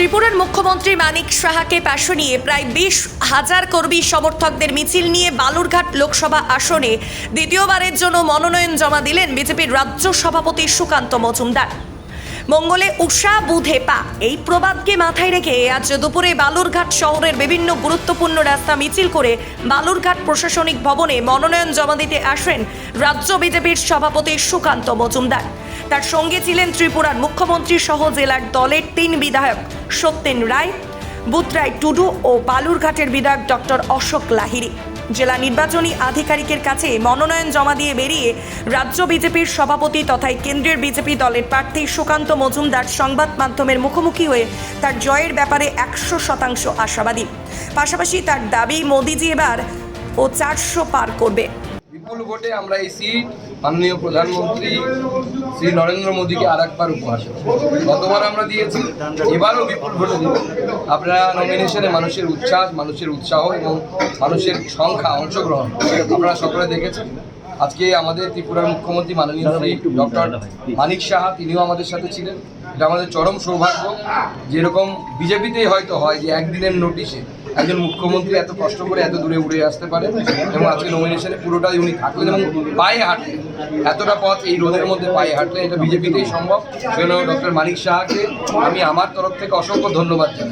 ত্রিপুরার মুখ্যমন্ত্রী মানিক সাহাকে পাশে নিয়ে প্রায় বিশ হাজার কর্মী সমর্থকদের মিছিল নিয়ে বালুরঘাট লোকসভা আসনে দ্বিতীয়বারের জন্য মনোনয়ন জমা দিলেন বিজেপির রাজ্য সভাপতি সুকান্ত মজুমদার। মঙ্গলে উষা, বুধে পা। এই প্রবাদকে মাথায় রেখে আজ দুপুরে বালুরঘাট শহরের বিভিন্ন গুরুত্বপূর্ণ রাস্তা মিছিল করে বালুরঘাট প্রশাসনিক ভবনে মনোনয়ন জমা দিতে আসেন রাজ্য বিজেপির সভাপতি সুকান্ত মজুমদার। তার সঙ্গে ছিলেন ত্রিপুরার মুখ্যমন্ত্রী সহ জেলার দলের তিন বিধায়ক সত্যেন রায় বুতরাই টুডু ও বালুরঘাটের বিধায়ক ডক্টর অশোক লাহিড়ী। জেলা নির্বাচনী আধিকারিকের কাছে মনোনয়ন জমা দিয়ে বেরিয়ে রাজ্য বিজেপির সভাপতি তথা কেন্দ্রের বিজেপি দলের প্রার্থী সুকান্ত মজুমদার সংবাদ মাধ্যমের মুখোমুখি হয়ে তার জয়ের ব্যাপারে একশো শতাংশ আশাবাদী। পাশাপাশি তার দাবি, মোদিজি এবার ও চারশো পার করবে। বিপুল ভোটে আমরা এই সিট মাননীয় প্রধানমন্ত্রী শ্রী নরেন্দ্র মোদীকে আর একবার উপহার দেব। গতবার আমরা দিয়েছি, এবারও বিপুল ভোটে দিব। আপনারা নমিনেশনে মানুষের উচ্ছ্বাস, মানুষের উৎসাহ এবং মানুষের সংখ্যা অংশগ্রহণ, আপনারা সকলে দেখেছেন। আজকে আমাদের ত্রিপুরার মুখ্যমন্ত্রী মাননীয় শ্রী ডক্টর মানিক সাহা, তিনিও আমাদের সাথে ছিলেন। এটা আমাদের চরম সৌভাগ্য। যেরকম বিজেপিতেই হয়তো হয় যে একদিনের নোটিশে একজন মুখ্যমন্ত্রী এত কষ্ট করে এত দূরে উড়ে আসতে পারে? এবং আজকে নমিনেশনে পুরোটাই উনি থাকলেন এবং পায়ে হাঁটলেন। এতটা পথ এই রোদের মধ্যে পায়ে হাঁটলেন এটা বিজেপিতেই সম্ভব। সেজন্য ডক্টর মানিক শাহকে আমি আমার তরফ থেকে অসংখ্য ধন্যবাদ জানাই।